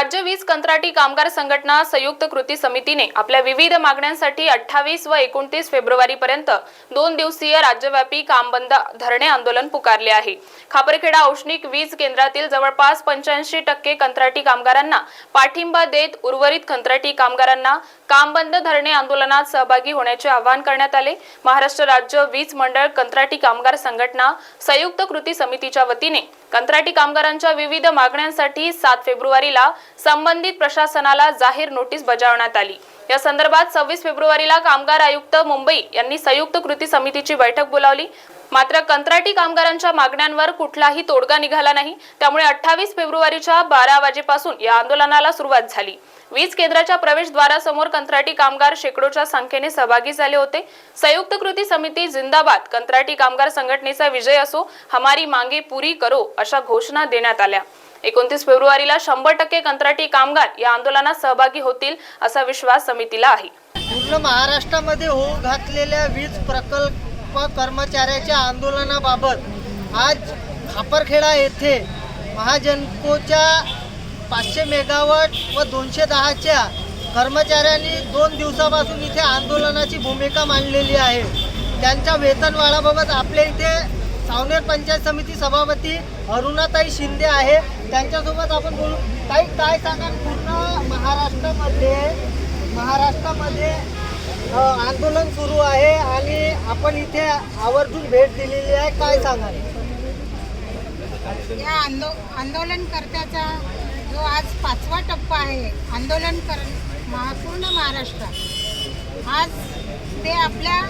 राज्य वीज कंत्राटी कामगार संघटना संयुक्त कृती समितीने आपल्या विविध मागण्यांसाठी अठ्ठावीस व एकोणतीस फेब्रुवारीपर्यंत दोन दिवसीय राज्यव्यापी काम बंद धरणे आंदोलन पुकारले आहे. खापरखेडा औष्णिक वीज केंद्रातील जवळपास पंच्याऐंशी टक्के कंत्राटी कामगारांना पाठिंबा देत उर्वरित कंत्राटी कामगारांना काम बंद धरणे आंदोलनात सहभागी होण्याचे आवाहन करण्यात आले. महाराष्ट्र राज्य वीज मंडळ कंत्राटी कामगार संघटना संयुक्त कृती समितीच्या वतीने कंत्राटी कामगारांच्या विविध मागण्यांसाठी सात फेब्रुवारीला संबंधित प्रशासनाला जाहीर नोटीस बजावण्यात आली. या संदर्भात सव्वीस फेब्रुवारीला कामगार आयुक्त मुंबई यांनी संयुक्त कृती समितीची बैठक बोलावली. मात्र कंत्राटी कामगारांच्या मागण्यांवर कुठलाही तोडगा निघाला नाही. त्यामुळे अठ्ठावीस फेब्रुवारीच्या बारा वाजेपासून या आंदोलनाला सुरुवात झाली. वीज केंद्राच्या प्रवेशद्वारासमोर कंत्राटी कामगार शेकडोच्या संख्येने सहभागी झाले होते. संयुक्त कृती समिती जिंदाबाद कंत्राटी कामगार संघटनेचा विजय असो हमारी मांगे पुरी करो अशा घोषणा देण्यात आल्या. एकोणतीस फेब्रुवारीला शंभर टक्के कंत्राटी कामगार या आंदोलनात सहभागी होतील असा विश्वास समितीला आहे. पूर्ण महाराष्ट्रामध्ये होऊ घातलेल्या वीज प्रकल्प कर्मचाऱ्याच्या आंदोलनाबाबत आज खापरखेडा येथे महाजनकोच्या पाचशे मेगावट व दोनशे दहाच्या कर्मचाऱ्यांनी दोन दिवसापासून इथे आंदोलनाची भूमिका मांडलेली आहे. त्यांच्या वेतनवाढाबाबत आपल्या इथे सावनेर पंचायत समिती सभापती अरुणाताई शिंदे आहे. त्यांच्यासोबत आपण बोलू. काही काय सांगा पूर्ण महाराष्ट्रामध्ये महाराष्ट्रामध्ये आंदोलन सुरू आहे आणि आपण इथे आवर्जून भेट दिलेली आहे. काय सांगाल? या आंदो आंदोलनकर्त्याचा जो आज पाचवा टप्पा आहे आंदोलन कर पूर्ण महाराष्ट्रात आज ते आपल्या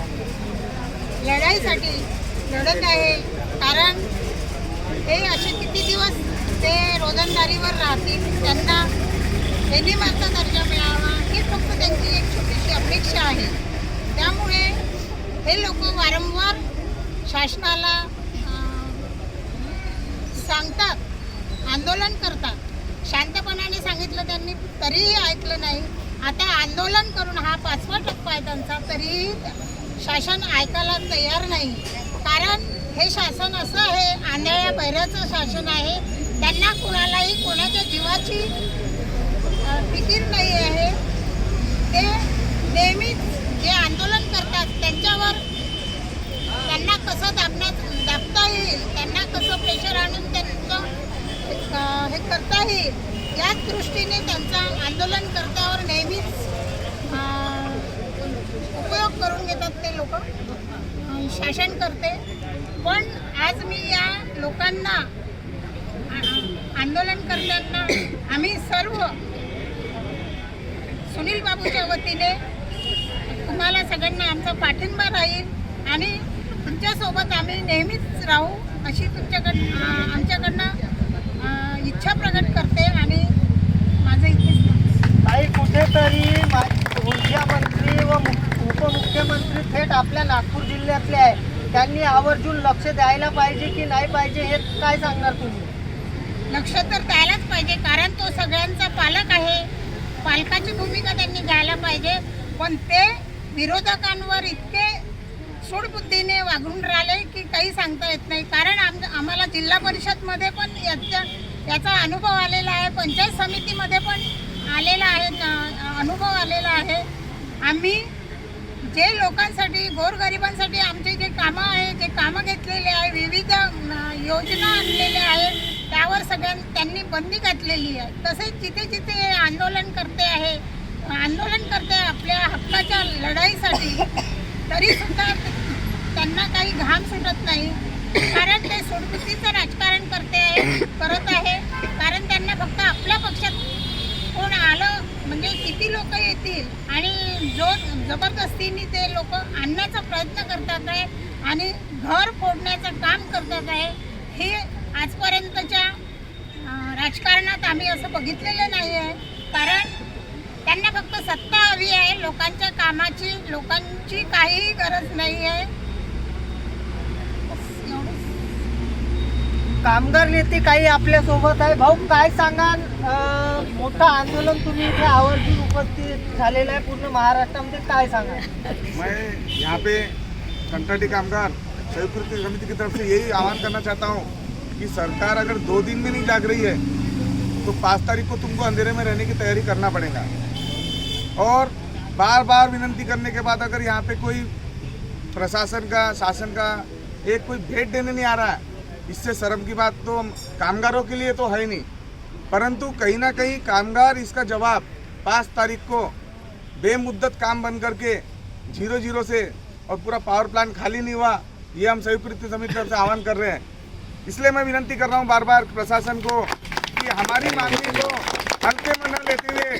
लढाईसाठी लढत आहे. कारण हे असे किती दिवस ते रोजंदारीवर राहतील त्यांना मागचा दर्जा मिळावा. ही फक्त त्यांची एक छोटीशी अपेक्षा आहे. त्यामुळे हे लोक वारंवार शासनाला सांगतात आंदोलन करतात. शांतपणाने सांगितलं त्यांनी तरीही ऐकलं नाही. आता आंदोलन करून हा पाचवा टप्पा आहे त्यांचा तरीही शासन ऐकायला तयार नाही. कारण हे शासन असं आहे आंधळ्या बैराचं शासन आहे. त्यांना कुणालाही कोणाच्या जीवाची फिकीर नाही आहे. ते नेहमीच जे आंदोलन करतात त्यांच्यावर त्यांना कसं दाबण्यात दाबता येईल त्यांना कसं प्रेशर आणून त्यांचं हे करता येईल याच दृष्टीने त्यांचा आंदोलनकर्त्यावर नेहमीच उपयोग करून घेतात ते लोक. शासन करते. पण आज मी या लोकांना आंदोलनकर्त्यांना आम्ही सर्व सुनील बाबूच्या वतीने तुम्हाला सगळ्यांना आमचा पाठिंबा राहील आणि तुमच्यासोबत आम्ही नेहमीच राहू अशी तुमच्याकडं आ- आमच्याकडनं इच्छा प्रकट करते आणि माझं इथेच थांबते. ताई कुठेतरी मा- ऊर्जा मंत्री व उपमुख्यमंत्री थेट आपल्या नागपूर जिल्ह्यातले आहे. त्यांनी आवर्जून लक्ष द्यायला पाहिजे की नाही पाहिजे हे काय सांगणार तुम्ही? लक्ष तर द्यायलाच पाहिजे कारण तो सगळ्यांचा पालक आहे. पालकाची भूमिका त्यांनी घ्यायला पाहिजे. पण ते विरोधकांवर इतके सूडबुद्धीने वागून राहिले की काही सांगता येत नाही. कारण आम आम्हाला जिल्हा परिषदमध्ये पण याचा याचा अनुभव आलेला आहे. पंचायत समितीमध्ये पण आलेला आहे अनुभव आलेला आहे. आम्ही जे लोकांसाठी गोरगरिबांसाठी आमचे जे कामं आहे जे कामं घेतलेले आहे विविध योजना आणलेल्या आहेत. त्यावर सगळ्यां त्यांनी बंदी घातलेली आहे. तसेच जिथे जिथे आंदोलन करते आहे आंदोलन करते आपल्या हक्काच्या लढाईसाठी तरी सुद्धा त्यांना काही घाम सुटत नाही. कारण ते सुटबुद्धीचं राजकारण करते आहे करत आहे. कारण त्यांना फक्त आपल्या पक्षात कोण आलं म्हणजे किती लोक येतील आणि जो जबरदस्तीने ते लोक आणण्याचा प्रयत्न करतात आहे आणि घर फोडण्याचं काम करतात आहे हे आजपर्यंतच्या राजकारणात आम्ही असं बघितलेलं नाही आहे. कारण त्यांना फक्त सत्ता हवी आहे. लोकांच्या कामाची लोकांची काहीही गरज नाही आहे. कामगार नेते काही आपल्यासोबत आहे. भाऊ काय सांगाल मोठं आंदोलन तुम्ही इथे आवर्जून उपस्थित झालेलं आहे पूर्ण महाराष्ट्रामध्ये. काय सांगाल मैं यहाँ पे कंटाटी कामगार संयुक्त समिति की तरफ से यही आह्वान करना चाहता हूँ कि सरकार अगर दो दिन में नहीं जाग रही है तो पाँच तारीख को तुमको अंधेरे में रहने की तैयारी करना पड़ेगा। और बार बार विनंती करने के बाद अगर यहाँ पे कोई प्रशासन का, शासन का एक कोई भेंट देने नहीं आ रहा है, इससे शर्म की बात तो कामगारों के लिए तो है नहीं। परंतु कहीं ना कहीं कामगार इसका जवाब पाँच तारीख को बेमुद्दत काम बंद करके ज़ीरो ज़ीरो से और पूरा पावर प्लांट खाली नहीं हुआ, ये हम संयुक्त समिति तरफ़ से आह्वान कर रहे हैं। इसलिए मैं विनंती कर रहा हूँ बार बार प्रशासन को कि हमारी मांगनी को हल्के में न लेते हुए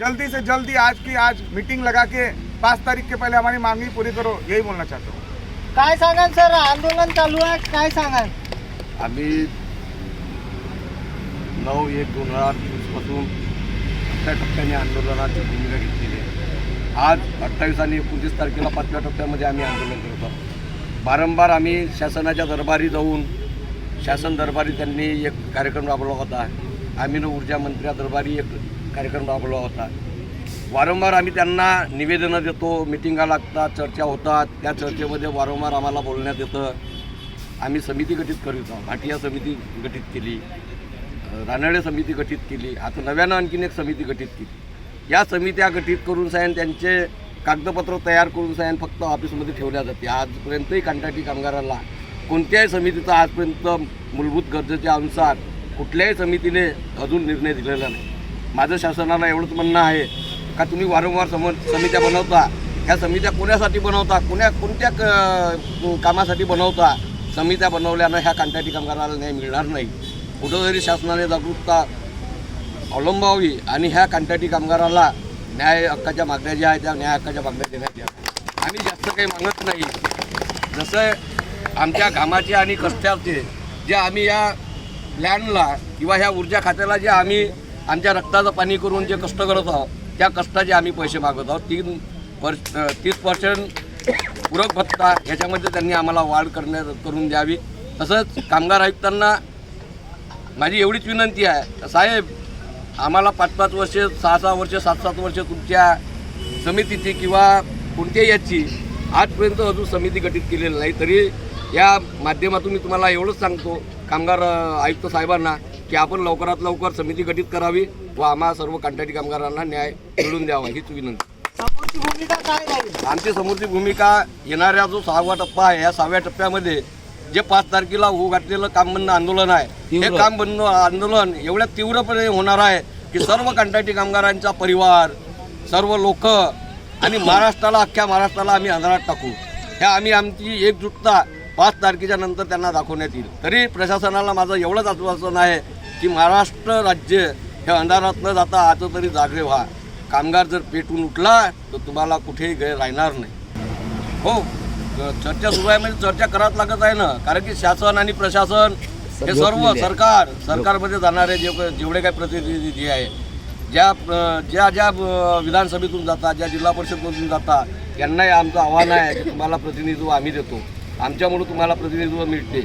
जल्दी से जल्दी आज की आज मीटिंग लगा के पाँच तारीख के पहले हमारी मांगनी पूरी करो यही बोलना चाहता हूँ। काय सांगाल सर? आंदोलन चालू आहे काय सांगाल? आम्ही नऊ एक दोन हजार चोवीसपासून अठरा टप्प्याने आंदोलनाची भूमिका घेतलेली आहे. आज अठ्ठावीस आणि एकोणतीस तारखेला पाचव्या टप्प्यामध्ये आम्ही आंदोलन करत आहोत. वारंवार आम्ही शासनाच्या दरबारी जाऊन शासन दरबारी त्यांनी एक कार्यक्रम राबवला होता. आम्ही ऊर्जा मंत्र्या दरबारी एक कार्यक्रम राबवला होता. वारंवार आम्ही त्यांना निवेदनं देतो मिटिंगा लागतात चर्चा होतात. त्या चर्चेमध्ये वारंवार आम्हाला बोलण्यात येतं. आम्ही समिती गठीत करीत आहोत. भाटिया समिती गठीत केली. रानडे समिती गठीत केली. आता नव्यानं आणखीन एक समिती गठीत केली. या समित्या गठीत करून साहेब त्यांचे कागदपत्र तयार करून साहेब फक्त ऑफिसमध्ये ठेवल्या जाते. आजपर्यंतही कंत्राटी कामगाराला कोणत्याही समितीचा आजपर्यंत मूलभूत गरजेच्या अनुसार कुठल्याही समितीने अजून निर्णय दिलेला नाही. माझं शासनाला एवढंच म्हणणं आहे का तुम्ही वारंवार सम समित्या बनवता. ह्या समित्या कोणासाठी बनवता? कोण्या कोणत्या क कामासाठी बनवता? समित्या बनवल्यानं ह्या कंत्राटी कामगाराला न्याय मिळणार नाही. कुठंतरी शासनाने जागरूकता अवलंबावी आणि ह्या कंत्राटी कामगाराला न्याय हक्काच्या मागण्या ज्या आहेत त्या न्याय हक्काच्या मागण्या देण्यात याव्या आम्ही जास्त काही मागत नाही. जसं आमच्या घामाचे आणि कष्टाचे जे आम्ही या लँडला किंवा ह्या ऊर्जा खात्याला जे आम्ही आमच्या रक्ताचं पाणी करून जे कष्ट करत आहोत त्या कष्टाचे आम्ही पैसे मागत आहोत. तीन पर्स तीस पर्सेंट पूरक भत्ता याच्यामध्ये त्यांनी आम्हाला वाढ करण्यात करून द्यावी. तसंच कामगार आयुक्तांना माझी एवढीच विनंती आहे. साहेब आम्हाला पाच पाच वर्ष सहा सहा वर्ष सात सात वर्ष तुमच्या समितीची किंवा कोणत्याही याची आजपर्यंत अजून समिती गठीत केलेली नाही. तरी या माध्यमातून मी तुम्हाला एवढंच सांगतो कामगार आयुक्त साहेबांना की आपण लवकरात लवकर समिती गठीत करावी व आम्हा सर्व कंत्राटी कामगारांना न्याय मिळवून द्यावा हीच विनंती. समोरची भूमिका काय राहील? आमची समोरची भूमिका येणाऱ्या जो सहावा टप्पा आहे या सहाव्या टप्प्यामध्ये जे पाच तारखेला होऊ घातलेलं काम बंद आंदोलन आहे हे काम बंद आंदोलन एवढ्या तीव्रपणे होणार आहे की सर्व कंत्राटी कामगारांचा परिवार सर्व लोक आणि महाराष्ट्राला अख्ख्या महाराष्ट्राला आम्ही अंधारात टाकू. ह्या आम्ही आमची एकजुटता पाच तारखेच्या नंतर त्यांना दाखवण्यात येईल. तरी प्रशासनाला माझं एवढंच आश्वासन आहे की महाराष्ट्र राज्य हे अंधारात न जाता आता तरी जागे व्हा. कामगार जर पेटून उठला तर तुम्हाला कुठेही गैर राहणार नाही. हो चर्चा सुरू आहे म्हणजे चर्चा करावंच लागत आहे ना? कारण की शासन आणि प्रशासन हे सर्व सरकार सरकारमध्ये जाणारे जे जेवढे काही प्रतिनिधी जे आहे ज्या ज्या ज्या विधानसभेतून जातात ज्या जिल्हा परिषदमधून जातात त्यांनाही आमचं आव्हान आहे की तुम्हाला प्रतिनिधित्व आम्ही देतो. आमच्यामुळं तुम्हाला प्रतिनिधित्व मिळते.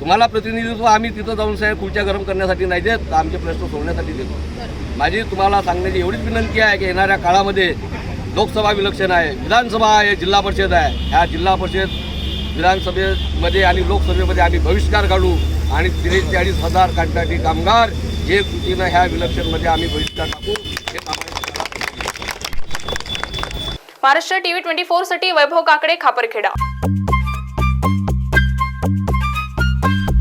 तुम्हाला प्रतिनिधित्व आम्ही तिथं जाऊन साहेब खुर्च्या गरम करण्यासाठी नाही देत आमचे प्रश्न सोडण्यासाठी देतो. माझी तुम्हाला सांगण्याची एवढीच विनंती आहे की येणाऱ्या काळामध्ये लोकसभा विलक्षण आहे विधानसभा आहे जिल्हा परिषद आहे. ह्या जिल्हा परिषद विधानसभेमध्ये आणि लोकसभेमध्ये आम्ही बहिष्कार काढू आणि त्रेचाळीस हजार कंत्राटी कामगार हे कृतीनं ह्या विलक्षणमध्ये आम्ही बहिष्कार टाकू हे महाराष्ट्र टीव्ही ट्वेंटी फोरसाठी वैभव काकडे खापरखेडा.